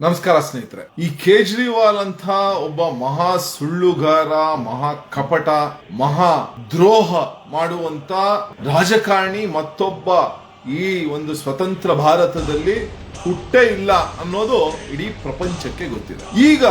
ನಮಸ್ಕಾರ ಸ್ನೇಹಿತರೆ. ಈ ಕೇಜ್ರಿವಾಲ್ ಅಂತ ಒಬ್ಬ ಮಹಾ ಸುಳ್ಳುಗಾರ, ಮಹಾ ಕಪಟ, ಮಹಾ ದ್ರೋಹ ಮಾಡುವಂತ ರಾಜಕಾರಣಿ ಮತ್ತೊಬ್ಬ ಈ ಒಂದು ಸ್ವತಂತ್ರ ಭಾರತದಲ್ಲಿ ಹುಟ್ಟೇ ಇಲ್ಲ ಅನ್ನೋದು ಇಡೀ ಪ್ರಪಂಚಕ್ಕೆ ಗೊತ್ತಿದೆ. ಈಗ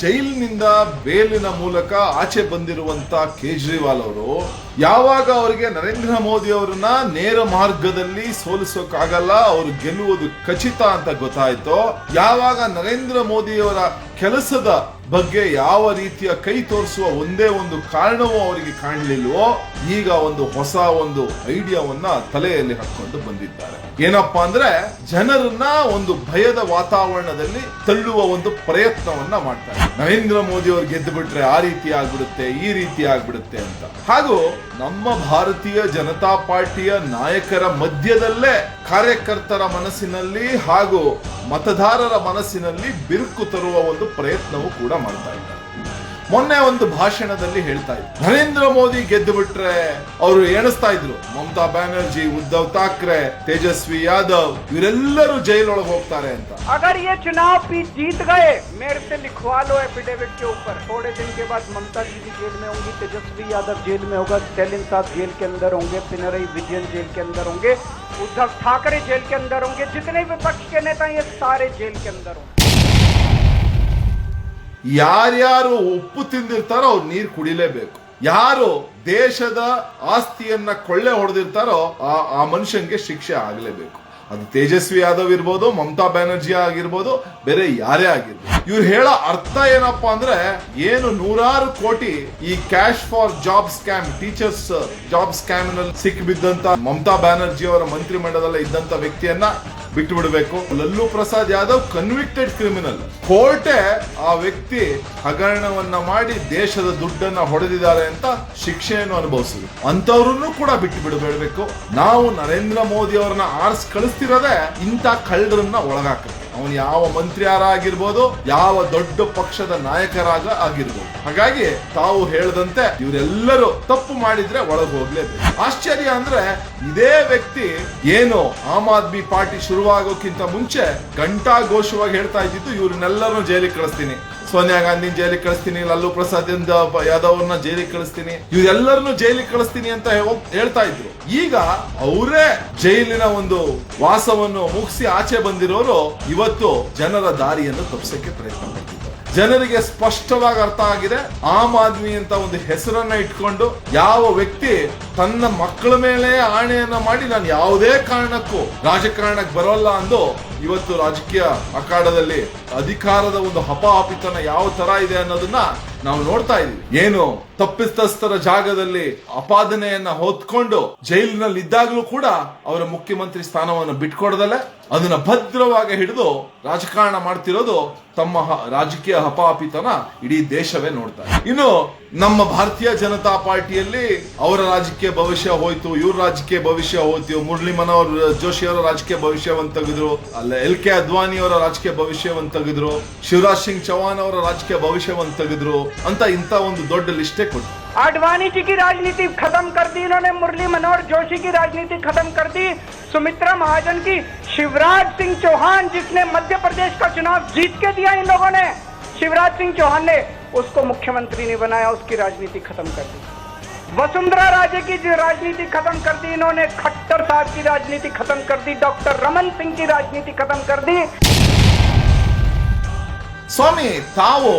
ಜೈಲಿನಿಂದ ಬೇಲಿನ ಮೂಲಕ ಆಚೆ ಬಂದಿರುವಂತ ಕೇಜ್ರಿವಾಲ್ ಅವರು ಯಾವಾಗ ಅವರಿಗೆ ನರೇಂದ್ರ ಮೋದಿ ಅವರನ್ನ ನೇರ ಮಾರ್ಗದಲ್ಲಿ ಸೋಲಿಸೋಕ್ಕಾಗಲ್ಲ ಅವರು ಗೆಲ್ಲುವುದು ಖಚಿತ ಅಂತ ಗೊತ್ತಾಯ್ತೋ, ಯಾವಾಗ ನರೇಂದ್ರ ಮೋದಿಯವರ ಕೆಲಸದ ಬಗ್ಗೆ ಯಾವ ರೀತಿಯ ಕೈ ತೋರಿಸುವ ಒಂದೇ ಒಂದು ಕಾರಣವೂ ಅವರಿಗೆ ಕಾಣಲಿಲ್ವೋ ಈಗ ಒಂದು ಹೊಸ ಒಂದು ಐಡಿಯಾವನ್ನ ತಲೆಯಲ್ಲಿ ಹಾಕೊಂಡು ಬಂದಿದ್ದಾರೆ. ಏನಪ್ಪಾ ಅಂದ್ರೆ, ಜನರನ್ನ ಒಂದು ಭಯದ ವಾತಾವರಣದಲ್ಲಿ ತಳ್ಳುವ ಒಂದು ಪ್ರಯತ್ನವನ್ನ ಮಾಡ್ತಾರೆ ನರೇಂದ್ರ ಮೋದಿ ಅವರು ಗೆದ್ದು ಬಿಟ್ರೆ ಆ ರೀತಿ ಆಗ್ಬಿಡುತ್ತೆ, ಈ ರೀತಿ ಆಗ್ಬಿಡುತ್ತೆ ಅಂತ. ಹಾಗೂ ನಮ್ಮ ಭಾರತೀಯ ಜನತಾ ಪಾರ್ಟಿಯ ನಾಯಕರ ಮಧ್ಯದಲ್ಲೇ ಕಾರ್ಯಕರ್ತರ ಮನಸ್ಸಿನಲ್ಲಿ ಹಾಗೂ ಮತದಾರರ ಮನಸ್ಸಿನಲ್ಲಿ ಬಿರುಕು ತರುವ ಒಂದು ಪ್ರಯತ್ನವೂ ಕೂಡ ಮಾಡ್ತಾ ಇದ್ದಾರೆ ಮೊನ್ನೆ ಒಂದು ಭಾಷಣದಲ್ಲಿ ಹೇಳ್ತಾ ಇದ್ರು ನರೇಂದ್ರ ಮೋದಿ ಗೆದ್ದು ಬಿಟ್ರೆ ಅವರು ಎಣಿಸ್ತಾ ಇದ್ರು ಮಮತಾ ಬ್ಯಾನರ್ಜಿ ಉದ್ಧವ್ ಠಾಕ್ರೆ ತೇಜಸ್ವಿ ಯಾದವ್ ಇವರೆಲ್ಲರೂ ಜೈಲೊಳಗೆ ಹೋಗ್ತಾರೆ ಅಂತ अगर ये चुनाव भी जीत गए मेरे से लिखवा लो एफिडेविट के ऊपर थोड़े दिन के बाद ममता दीदी जेल में होंगी तेजस्वी यादव जेल में होगा स्टेलिन साहब जेल के अंदर होंगे पिनरई विजयन जेल के अंदर होंगे उद्धव ठाकरे जेल के अंदर होंगे जितने विपक्ष के नेता हैं, ये सारे जेल के अंदर होंगे ಯಾರ್ಯಾರು ಉಪ್ಪು ತಿಂದಿರ್ತಾರೋ ಅವ್ರು ನೀರು ಕುಡಿಲೇಬೇಕು. ಯಾರು ದೇಶದ ಆಸ್ತಿಯನ್ನ ಕೊಳ್ಳೆ ಹೊಡೆದಿರ್ತಾರೋ ಆ ಮನುಷ್ಯನ್ಗೆ ಶಿಕ್ಷೆ ಆಗ್ಲೇಬೇಕು. ಅದು ತೇಜಸ್ವಿ ಯಾದವ್ ಇರ್ಬೋದು, ಮಮತಾ ಬ್ಯಾನರ್ಜಿ ಆಗಿರ್ಬೋದು, ಬೇರೆ ಯಾರೇ ಆಗಿರ್ಬೋದು ಇವ್ರು ಹೇಳೋ ಅರ್ಥ ಏನಪ್ಪಾ ಅಂದ್ರೆ, ಏನು ನೂರಾರು ಕೋಟಿ ಈ cash for job scam teachers job ಸ್ಕ್ಯಾಮ್ನಲ್ಲಿ ಸಿಕ್ಕಿಬಿದ್ದಂತ ಮಮತಾ ಬ್ಯಾನರ್ಜಿ ಅವರ ಮಂತ್ರಿಮಂಡಲದಲ್ಲಿ ಇದ್ದಂತ ವ್ಯಕ್ತಿಯನ್ನ ಬಿಟ್ಟು ಬಿಡಬೇಕು ಲಲ್ಲೂ ಪ್ರಸಾದ್ ಯಾದವ್ ಕನ್ವಿಕ್ಟೆಡ್ ಕ್ರಿಮಿನಲ್ ಕೋರ್ಟೆ ಆ ವ್ಯಕ್ತಿ ಹಗರಣವನ್ನ ಮಾಡಿ ದೇಶದ ದುಡ್ಡನ್ನ ಹೊಡೆದಿದ್ದಾರೆ ಅಂತ ಶಿಕ್ಷೆಯನ್ನು ಅನುಭವಿಸಿದ್ರು. ಅಂತವ್ರನ್ನು ಕೂಡ ಬಿಟ್ಟು ಬಿಡಬೇಡಬೇಕು ನಾವು ನರೇಂದ್ರ ಮೋದಿ ಅವರನ್ನ ಆರ್ಸ್ ಕಳಿಸ್ತಿರೋದೇ ಇಂಥ ಕಳ್ಳರನ್ನ ಒಳಗಾಕ ಅವನು ಯಾವ ಮಂತ್ರಿ ಆಗಿರ್ಬೋದು ಯಾವ ದೊಡ್ಡ ಪಕ್ಷದ ನಾಯಕರಾಗ ಆಗಿರ್ಬೋದು. ಹಾಗಾಗಿ ತಾವು ಹೇಳದಂತೆ ಇವರೆಲ್ಲರೂ ತಪ್ಪು ಮಾಡಿದ್ರೆ ಒಳಗೆ ಹೋಗ್ಲೇಬೇಕು. ಆಶ್ಚರ್ಯ ಅಂದ್ರೆ ಇದೇ ವ್ಯಕ್ತಿ ಏನು ಆಮ್ ಆದ್ಮಿ ಪಾರ್ಟಿ ಶುರುವಾಗೋಕ್ಕಿಂತ ಮುಂಚೆ ಘಂಟಾ ಘೋಷವಾಗಿ ಹೇಳ್ತಾ ಇದ್ದಿದ್ದು ಇವ್ರನ್ನೆಲ್ಲರೂ ಜೈಲಿಗೆ ಕಳಿಸ್ತೀನಿ. ಸೋನಿಯಾ ಗಾಂಧಿ ಜೈಲಿಗೆ ಕಳಿಸ್ತೀನಿ, ಲಲ್ಲೂ ಪ್ರಸಾದ್ ಯಾದವ್ ಅವ್ರನ್ನ ಜೈಲಿಗೆ ಕಳಿಸ್ತೀನಿ. ಇವರೆಲ್ಲರನ್ನು ಜೈಲಿಗೆ ಕಳಿಸ್ತೀನಿ ಅಂತ ಹೇಳ್ತಾ ಇದ್ರು. ಈಗ ಅವರೇ ಜೈಲಿನ ಒಂದು ವಾಸವನ್ನು ಮುಗಿಸಿ ಆಚೆ ಬಂದಿರೋರು ಇವತ್ತು ಜನರ ದಾರಿಯನ್ನು ತಪ್ಪಿಸಕ್ಕೆ ಪ್ರಯತ್ನ ಮಾಡ್ತಿದ್ದಾರೆ. ಜನರಿಗೆ ಸ್ಪಷ್ಟವಾಗಿ ಅರ್ಥ ಆಗಿದೆ. ಆಮ್ ಆದ್ಮಿ ಅಂತ ಒಂದು ಹೆಸರನ್ನ ಇಟ್ಕೊಂಡು ಯಾವ ವ್ಯಕ್ತಿ ತನ್ನ ಮಕ್ಕಳ ಮೇಲೆ ಆಣೆಯನ್ನ ಮಾಡಿ, ನಾನು ಯಾವುದೇ ಕಾರಣಕ್ಕೂ ರಾಜಕಾರಣಕ್ಕೆ ಬರೋಲ್ಲ ಅಂದು ಇವತ್ತು ರಾಜಕೀಯ ಅಖಾಡದಲ್ಲಿ ಅಧಿಕಾರದ ಒಂದು ಹಪಾಹಪಿತನ ಯಾವ ತರ ಇದೆ ಅನ್ನೋದನ್ನ ನಾವು ನೋಡ್ತಾ ಇದೀವಿ ಏನು? ತಪ್ಪಿತಸ್ಥರ ಜಾಗದಲ್ಲಿ ಅಪಾದನೆಯನ್ನ ಹೊತ್ಕೊಂಡು ಜೈಲಿನಲ್ಲಿ ಇದ್ದಾಗಲೂ ಕೂಡ ಅವರ ಮುಖ್ಯಮಂತ್ರಿ ಸ್ಥಾನವನ್ನು ಬಿಟ್ಕೊಡದಲೆ ಅದನ್ನ ಭದ್ರವಾಗಿ ಹಿಡಿದು ರಾಜಕಾರಣ ಮಾಡ್ತಿರೋದು ತಮ್ಮ ರಾಜಕೀಯ ಹಪಾಪಿತನ ಇಡೀ ದೇಶವೇ ನೋಡ್ತಾ ಇನ್ನು ನಮ್ಮ ಭಾರತೀಯ ಜನತಾ ಪಾರ್ಟಿಯಲ್ಲಿ ಅವರ ರಾಜಕೀಯ ಭವಿಷ್ಯ ಹೋಯ್ತು, ಇವ್ರ ರಾಜಕೀಯ ಭವಿಷ್ಯ ಹೋಯ್ತು ಮುರಳಿ ಮನೋಹರ್ ಜೋಶಿ ಅವರ ರಾಜಕೀಯ ಭವಿಷ್ಯವನ್ನು ತೆಗೆದ್ರು, ಅಲ್ಲ ಎಲ್ ಕೆ ಅದ್ವಾನಿ ಅವರ ರಾಜಕೀಯ ಭವಿಷ್ಯವನ್ನು ತೆಗೆದ್ರು, ಶಿವರಾಜ್ ಸಿಂಗ್ ಚೌಹಾಣ್ ಅವರ ರಾಜಕೀಯ ಭವಿಷ್ಯವನ್ನು ತೆಗೆದ್ರು ಅಂತ ಇಂತ ಒಂದು ದೊಡ್ಡ ಲಿಸ್ಟೇ ಕೊಟ್ಟು आडवाणी जी की राजनीति खत्म कर दी इन्होंने मुरली मनोहर जोशी की राजनीति खत्म कर दी सुमित्रा महाजन की शिवराज सिंह चौहान जिसने मध्य प्रदेश का चुनाव जीत के दिया इन लोगों ने शिवराज सिंह चौहान ने उसको मुख्यमंत्री नहीं बनाया उसकी राजनीति खत्म कर दी वसुंधरा राजे की जो राजनीति खत्म कर दी इन्होंने खट्टर साहब की राजनीति खत्म कर दी डॉक्टर रमन सिंह की राजनीति खत्म कर दी ಸ್ವಾಮಿ, ತಾವು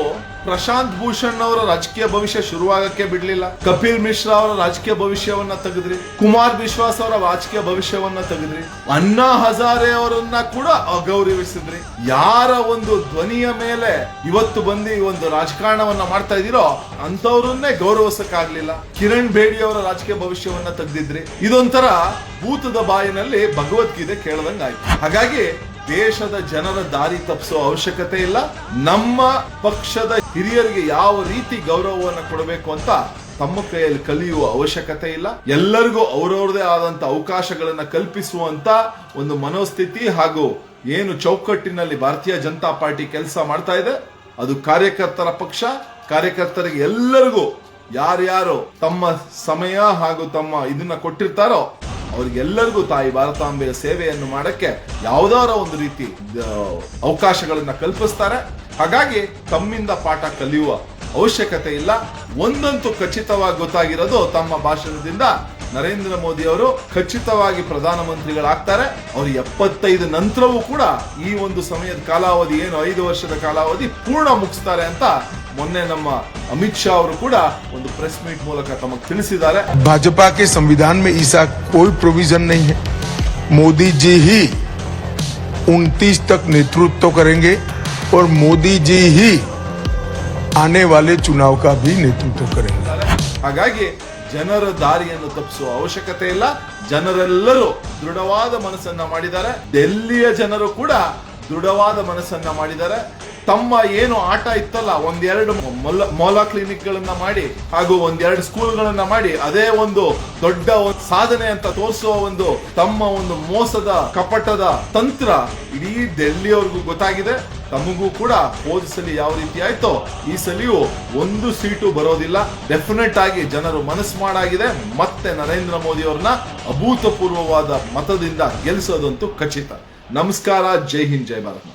ಪ್ರಶಾಂತ್ ಭೂಷಣ್ ಅವರ ರಾಜಕೀಯ ಭವಿಷ್ಯ ಶುರುವಾಗಕ್ಕೆ ಬಿಡ್ಲಿಲ್ಲ. ಕಪಿಲ್ ಮಿಶ್ರಾ ಅವರ ರಾಜಕೀಯ ಭವಿಷ್ಯವನ್ನ ತೆಗೆದ್ರಿ. ಕುಮಾರ್ ವಿಶ್ವಾಸ್ ಅವರ ರಾಜಕೀಯ ಭವಿಷ್ಯವನ್ನ ತೆಗೆದ್ರಿ. ಅಣ್ಣಾ ಹಜಾರೆ ಅವರನ್ನ ಕೂಡ ಅಗೌರವಿಸಿದ್ರಿ. ಯಾರ ಒಂದು ಧ್ವನಿಯ ಮೇಲೆ ಇವತ್ತು ಬಂದು ಒಂದು ರಾಜಕಾರಣವನ್ನ ಮಾಡ್ತಾ ಇದೀರೋ ಅಂತವ್ರನ್ನೇ ಗೌರವಿಸಕ್ಕಾಗ್ಲಿಲ್ಲ. ಕಿರಣ್ ಬೇಡಿ ಅವರ ರಾಜಕೀಯ ಭವಿಷ್ಯವನ್ನ ತೆಗೆದಿದ್ರಿ. ಇದೊಂಥರ ಭೂತದ ಬಾಯಿನಲ್ಲಿ ಭಗವದ್ಗೀತೆ ಕೇಳದಂಗಾಯ್ತು. ಹಾಗಾಗಿ ದೇಶದ ಜನರ ದಾರಿ ತಪ್ಪಿಸೋ ಅವಶ್ಯಕತೆ ಇಲ್ಲ. ನಮ್ಮ ಪಕ್ಷದ ಹಿರಿಯರಿಗೆ ಯಾವ ರೀತಿ ಗೌರವವನ್ನು ಕೊಡಬೇಕು ಅಂತ ತಮ್ಮ ಕೈಯಲ್ಲಿ ಕಲಿಯುವ ಅವಶ್ಯಕತೆ ಇಲ್ಲ. ಎಲ್ಲರಿಗೂ ಅವರವ್ರದೇ ಆದಂತ ಅವಕಾಶಗಳನ್ನ ಕಲ್ಪಿಸುವಂತ ಒಂದು ಮನೋಸ್ಥಿತಿ ಹಾಗೂ ಏನು ಚೌಕಟ್ಟಿನಲ್ಲಿ ಭಾರತೀಯ ಜನತಾ ಪಾರ್ಟಿ ಕೆಲಸ ಮಾಡ್ತಾ ಇದೆ. ಅದು ಕಾರ್ಯಕರ್ತರ ಪಕ್ಷ. ಕಾರ್ಯಕರ್ತರಿಗೆ ಎಲ್ಲರಿಗೂ ಯಾರ್ಯಾರು ತಮ್ಮ ಸಮಯ ಹಾಗೂ ತಮ್ಮ ಇದನ್ನ ಕೊಟ್ಟಿರ್ತಾರೋ ಅವ್ರಿಗೆಲ್ಲರಿಗೂ ತಾಯಿ ಭಾರತಾಂಬೆಯ ಸೇವೆಯನ್ನು ಮಾಡಕ್ಕೆ ಯಾವುದಾರ ಒಂದು ರೀತಿ ಅವಕಾಶಗಳನ್ನು ಕಲ್ಪಿಸ್ತಾರೆ. ಹಾಗಾಗಿ ತಮ್ಮಿಂದ ಪಾಠ ಕಲಿಯುವ ಅವಶ್ಯಕತೆ ಇಲ್ಲ. ಒಂದಂತೂ ಖಚಿತವಾಗಿ ಗೊತ್ತಾಗಿರೋದು ತಮ್ಮ ಭಾಷಣದಿಂದ ನರೇಂದ್ರ ಮೋದಿ ಅವರು ಖಚಿತವಾಗಿ ಪ್ರಧಾನಮಂತ್ರಿಗಳಾಗ್ತಾರೆ. ಅವರು ಎಪ್ಪತ್ತೈದು ನಂತರವೂ ಕೂಡ ಈ ಒಂದು ಸಮಯದ ಕಾಲಾವಧಿ ಏನು, ಐದು ವರ್ಷದ ಕಾಲಾವಧಿ ಪೂರ್ಣ ಮುಗಿಸ್ತಾರೆ ಅಂತ ಮೊನ್ನೆ ನಮ್ಮ ಅಮಿತ್ ಶಾ ಅವರು ಕೂಡ ಒಂದು ಪ್ರೆಸ್ ಮೀಟ್ ಮೂಲಕ ತಮಗೆ ತಿಳಿಸಿದ್ದಾರೆ. ಭಾಜಪಾಕ್ಕೆ ಸಂವಿಧಾನ ಮೇ ಈಸಾ ಕೋಲ್ ಪ್ರೊವಿಜನ್ ನೈ ಮೋದಿ ಜಿ ಹಿ ಉನ್ತೀಸ್ ತಕ್ ನೇತೃತ್ವ ಕರೆಂಗೆ ಓರ್ ಮೋದಿ ಜಿ ಹಿ ಆನೆ ವಾಲೆ ಚುನಾವ್ ಕಾ ನೇತೃತ್ವ ಕರೆಂಗೆ ಹಾಗಾಗಿ ಜನರ ದಾರಿಯನ್ನು ತಪ್ಪಿಸುವ ಅವಶ್ಯಕತೆ ಇಲ್ಲ. ಜನರೆಲ್ಲರೂ ದೃಢವಾದ ಮನಸ್ಸನ್ನ ಮಾಡಿದ್ದಾರೆ. ಡೆಲ್ಲಿಯ ಜನರು ಕೂಡ ದೃಢವಾದ ಮನಸ್ಸನ್ನ ಮಾಡಿದ್ದಾರೆ. ತಮ್ಮ ಏನು ಆಟ ಇತ್ತಲ್ಲ, ಒಂದೆರಡು ಮೊಲ ಮೊಲ ಕ್ಲಿನಿಕ್ ಗಳನ್ನ ಮಾಡಿ ಹಾಗೂ ಒಂದೆರಡು ಸ್ಕೂಲ್ಗಳನ್ನ ಮಾಡಿ, ಅದೇ ಒಂದು ದೊಡ್ಡ ಸಾಧನೆ ಅಂತ ತೋರಿಸುವ ಒಂದು ತಮ್ಮ ಒಂದು ಮೋಸದ ಕಪಟದ ತಂತ್ರ ಇಡೀ ಡೆಲ್ಲಿಯವ್ರಿಗೂ ಗೊತ್ತಾಗಿದೆ. ತಮಗೂ ಕೂಡ ಹೋದ ಸಲ ಯಾವ ರೀತಿ ಆಯ್ತೋ, ಈ ಸಲಿಯೂ ಒಂದು ಸೀಟು ಬರೋದಿಲ್ಲ. ಡೆಫಿನೆಟ್ ಆಗಿ ಜನರು ಮನಸ್ಸು ಮಾಡಾಗಿದೆ. ಮತ್ತೆ ನರೇಂದ್ರ ಮೋದಿ ಅವ್ರನ್ನ ಅಭೂತಪೂರ್ವವಾದ ಮತದಿಂದ ಗೆಲ್ಲಿಸೋದಂತೂ ಖಚಿತ. ನಮಸ್ಕಾರ, ಜೈ ಹಿಂದ್, ಜೈ ಭಾರತ್